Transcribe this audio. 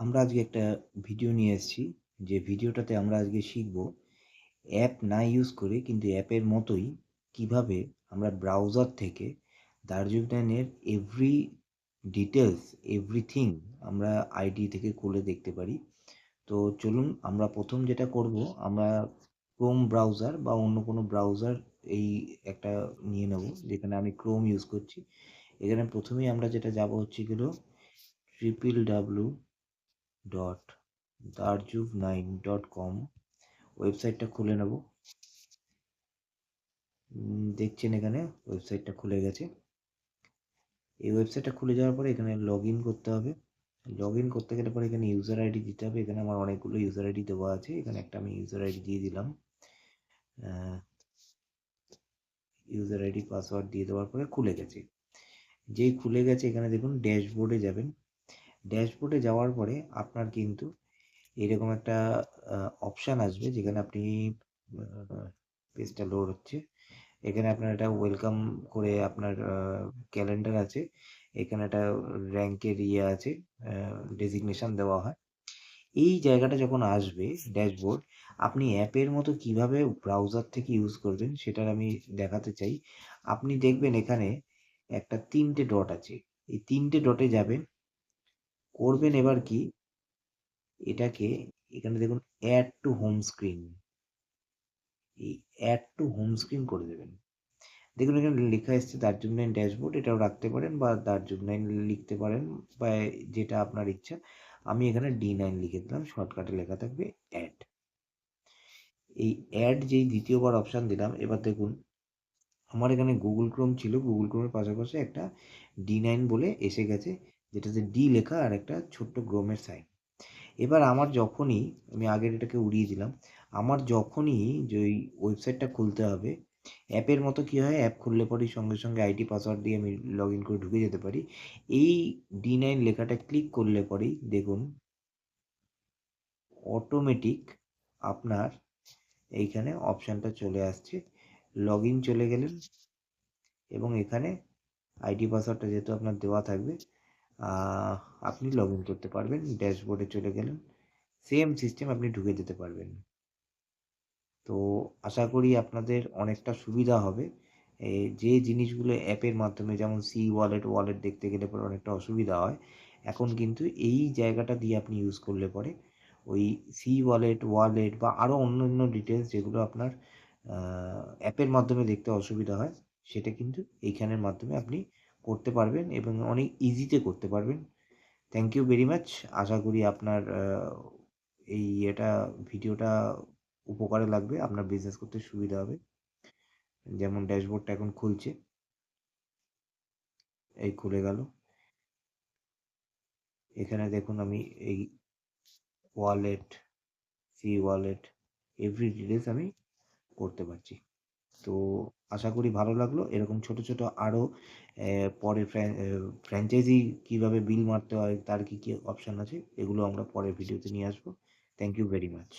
আমরা আজকে একটা ভিডিও নিয়ে এসেছি। যে ভিডিওটাতে আমরা আজকে শিখব অ্যাপ না ইউজ করে কিন্তু অ্যাপের মতোই কীভাবে আমরা ব্রাউজার থেকে দার্জিলিংয়ের এভরি ডিটেলস এভরিথিং আমরা আইডি থেকে খুলে দেখতে পারি। তো চলুন আমরা প্রথম যেটা করব, আমরা ক্রোম ব্রাউজার বা অন্য কোনো ব্রাউজার এই একটা নিয়ে নেব, যেখানে আমি ক্রোম ইউজ করছি। এখানে প্রথমেই আমরা যেটা যাব হচ্ছে গেলো ট্রিপল ডাব্লু ডট দারজুভ নাইন ডট কম ওয়েবসাইটটা খুলে নেব। দেখছেন এখানে ওয়েবসাইটটা খুলে গেছে। এই ওয়েবসাইটটা খুলে যাওয়ার পরে এখানে লগ করতে হবে। লগ করতে গেলে পরে এখানে ইউজার আইডি দিতে হবে। এখানে আমার অনেকগুলো ইউজার আইডি দেওয়া আছে। এখানে একটা আমি ইউজার আইডি দিয়ে দিলাম। ইউজার আইডি পাসওয়ার্ড দিয়ে দেওয়ার পরে খুলে গেছে। যেই খুলে গেছে এখানে দেখুন ড্যাশবোর্ডে যাবেন। ড্যাশবোর্ডে যাওয়ার পরে আপনার কিন্তু এরকম একটা অপশান আসবে যেখানে আপনি পেজটা লোড হচ্ছে। এখানে আপনার একটা ওয়েলকাম করে আপনার ক্যালেন্ডার আছে। এখানে একটা র্যাঙ্কের ইয়ে আছে ডেজিগনেশন দেওয়া হয়। এই জায়গাটা যখন আসবে ড্যাশবোর্ড আপনি অ্যাপের মতো কীভাবে ব্রাউজার থেকে ইউজ করবেন সেটার আমি দেখাতে চাই। আপনি দেখবেন এখানে একটা তিনটে ডট আছে। এই তিনটে ডটে যাবেন করবেন এবার কি? এটাকে এখানে দেখুন অ্যাড টু হোম স্ক্রিন এই অ্যাড টু হোম স্ক্রিন করে দেবেন। দেখুন, এখানে লেখা এসছে দার্জিলিং নাইন ড্যাশবোর্ড, এটাও রাখতে পারেন বা দার্জিলিং নাইন লিখতে পারেন বা যেটা আপনার ইচ্ছা। আমি এখানে ডি নাইন লিখে দিলাম, শর্টকাটে লেখা থাকবে অ্যাড এই অ্যাড যেই দ্বিতীয়বার অপশান দিলাম, এবার দেখুন, আমার এখানে গুগল ক্রোম ছিল গুগল ক্রোমের পাশাপাশি একটা ডি নাইন বলে এসে গেছে। যেটাতে ডি লেখা আর একটা ছোট্ট গ্রোমের সাইন। এবার আমার যখনই, আমি আগের এটাকে উড়িয়ে দিলাম, আমার যখনই যে ওই ওয়েবসাইটটা খুলতে হবে, অ্যাপের মতো কী হয়, অ্যাপ খুললে পরেই সঙ্গে সঙ্গে আইডি পাসওয়ার্ড দিয়ে আমি লগ ইন করে ঢুকে যেতে পারি। এই ডি নাইন লেখাটা ক্লিক করলে পরেই দেখুন অটোমেটিক আপনার এইখানে অপশানটা চলে আসছে। লগ ইন চলে গেলেন এবং এখানে আইডি পাসওয়ার্ডটা যেহেতু আপনার দেওয়া থাকবে আপনি লগ ইন করতে পারবেন ড্যাশবোর্ডে চলে গেলেন। সেম সিস্টেম আপনি ঢুকে যেতে পারবেন। তো আশা করি আপনাদের অনেকটা সুবিধা হবে। যে জিনিসগুলো অ্যাপের মাধ্যমে, যেমন সি ওয়ালেট ওয়ালেট দেখতে গেলে পরে অনেকটা অসুবিধা হয়। এখন কিন্তু এই জায়গাটা দিয়ে আপনি ইউজ করলে পরে ওই সি ওয়ালেট ওয়ালেট বা আরও অন্য অন্য ডিটেলস যেগুলো আপনার অ্যাপের মাধ্যমে দেখতে অসুবিধা হয়, সেটা কিন্তু এইখানের মাধ্যমে আপনি করতে পারবেন এবং অনেক ইজিতে করতে পারবেন। থ্যাংক ইউ ভেরি মাচ আশা করি আপনার এই এটা, ভিডিওটা উপকারে লাগবে, আপনার বিজনেস করতে সুবিধা হবে। যেমন ড্যাশবোর্ডটা এখন খুলছে। এই খুলে গেল। এখানে দেখুন আমি এই wallet see wallet every details আমি করতে পারছি। তো আশা করি ভালো লাগল। এরকম ছোট ছোট আরও পরে ফ্র্যাঞ্চাইজি কীভাবে বিল মারতে হয়, তার কী কী অপশান আছে, এগুলো আমরা পরের ভিডিওতে নিয়ে আসব। Thank you very much